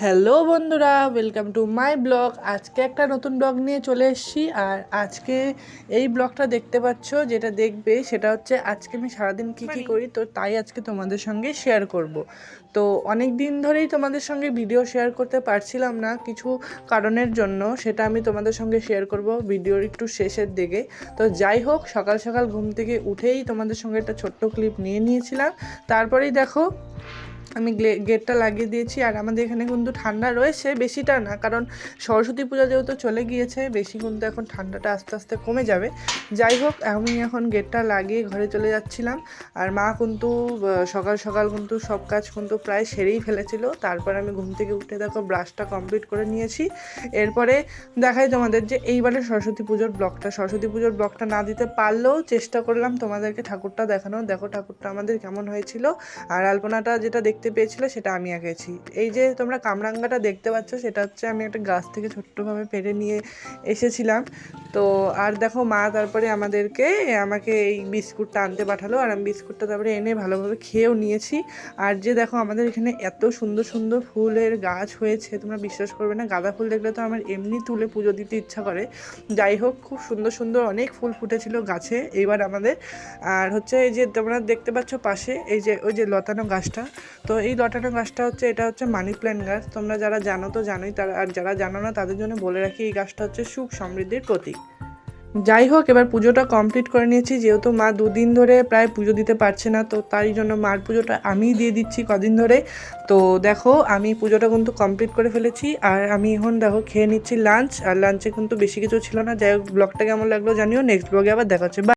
Hello বন্ধুরা welcome to my blog আজকে একটা নতুন ব্লগ নিয়ে চলে এসেছি আর আজকে এই ব্লগটা দেখতে পাচ্ছ যেটা দেখবে সেটা হচ্ছে আজকে আমি সারাদিন কী কী করি তো তাই আজকে তোমাদের সঙ্গে শেয়ার করব। তো অনেক দিন ধরেই তোমাদের সঙ্গে ভিডিও শেয়ার করতে পারছিলাম না কিছু কারণের জন্য সেটা আমি তোমাদের সঙ্গে শেয়ার করব ভিডিওর একটু শেষের দিকে। তো যাই হোক সকাল সকাল ঘুম থেকে উঠেই তোমাদের সঙ্গে একটা ছোট্ট ক্লিপ নিয়ে নিয়েছিলাম। তারপরেই দেখো আমি গেটটা লাগিয়ে দিয়েছি আর আমাদের এখানে কিন্তু ঠান্ডা রয়েছে, বেশিটা না। কারণ সরস্বতী পূজা যেহেতু চলে গিয়েছে, বেশি কিন্তু এখন ঠান্ডাটা আস্তে আস্তে কমে যাবে। যাই হোক, আমি এখন গেটটা লাগিয়ে ঘরে চলে যাচ্ছিলাম আর মা কিন্তু সকাল সকাল কিন্তু সব কাজ কিন্তু প্রায় সেরেই ফেলেছিল। তারপর আমি ঘুম থেকে উঠে দেখো ব্রাশটা কমপ্লিট করে নিয়েছি। এরপরে দেখাই তোমাদের যে এইবারে সরস্বতী পুজোর ব্লগটা। সরস্বতী পুজোর ব্লগটা না দিতে পারলেও চেষ্টা করলাম তোমাদেরকে ঠাকুরটা দেখানো দেখো ঠাকুরটা আমাদের কেমন হয়েছিল। আর আলপনাটা যেটা দেখতে পেয়েছিলে, সেটা আমি আঁকেছি এই যে তোমরা কামরাঙ্গাটা দেখতে পাচ্ছ, সেটা হচ্ছে আমি একটা গাছ থেকে ছোট্টভাবে পেরে নিয়ে এসেছিলাম। তো আর দেখো মা তারপরে আমাদেরকে, আমাকে এই বিস্কুটটা আনতে পাঠালো। আর আমি বিস্কুটটা তারপরে এনে ভালোভাবে খেয়েও নিয়েছি। আর যে দেখো আমাদের এখানে এত সুন্দর সুন্দর ফুলের গাছ হয়েছে, তোমরা বিশ্বাস করবে না। গাঁদা ফুল দেখলে তো আমার এমনি তুলে পুজো দিতে ইচ্ছা করে। যাই হোক, খুব সুন্দর সুন্দর অনেক ফুল ফুটেছিল গাছে এইবার আমাদের। আর হচ্ছে এই যে তোমরা দেখতে পাচ্ছ পাশে, এই যে, ওই যে লতানো গাছটা, তো এই লতানো গাছটা হচ্ছে, এটা হচ্ছে মানি প্ল্যান্ট গাছ। তোমরা যারা জানো তো জানোই, তারা আর যারা জানো না, তাদের জন্য বলে রাখি, এই গাছটা হচ্ছে সুখ সমৃদ্ধির প্রতীক। যাই হোক, এবার পুজোটা কমপ্লিট করে নিয়েছি, যেহেতু মা দুদিন ধরে প্রায় পুজো দিতে পারছে না, তো তাই জন্য মার পুজোটা আমিই দিয়ে দিচ্ছি কদিন ধরে। তো দেখো, আমি পুজোটা কিন্তু কমপ্লিট করে ফেলেছি, আর আমি এখন দেখো, খেয়ে নিচ্ছি লাঞ্চ আর লাঞ্চে কিন্তু বেশি কিছু ছিল না। যাই হোক ব্লগটা কেমন লাগল জানিও নেক্সট ব্লগে আবার দেখা হচ্ছে। Bye.